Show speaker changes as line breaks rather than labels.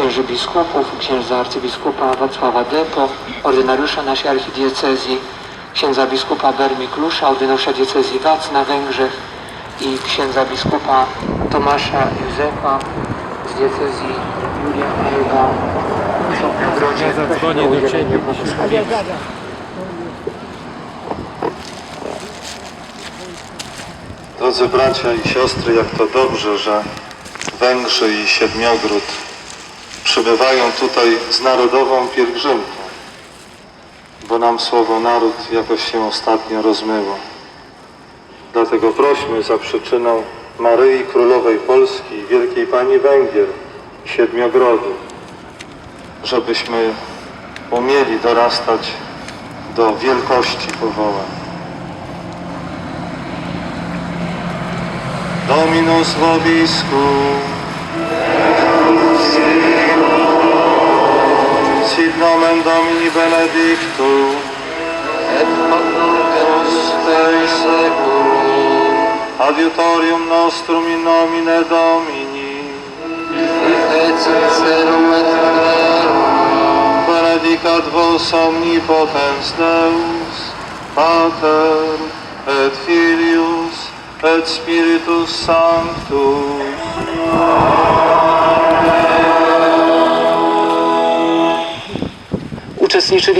księży biskupów, księdza arcybiskupa Wacława Depo, ordynariusza naszej archidiecezji, księdza biskupa Bermiklusza, ordynariusza diecezji Wac na Węgrzech i księdza biskupa Tomasza Józefa z diecezji Julia w
zadzwonię do ciebie.
błogosławieństwa.
Drodzy bracia i siostry, jak to dobrze, że Węgrzy i Siedmiogród przybywają tutaj z narodową pielgrzymką, bo nam słowo naród jakoś się ostatnio rozmyło. Dlatego prośmy za przyczyną Maryi Królowej Polski Wielkiej Pani Węgier Siedmiogrodu, żebyśmy umieli dorastać do wielkości powołań. Dominus vobiscum. nomen Domini benedictum, et hoc nunc et seculum, adiutorium nostrum in nomine Domini, et sincerum et verum, benedicat vos omnipotens Deus, Pater, et Filius, et Spiritus Sanctus. Amen.
Uczestniczyliśmy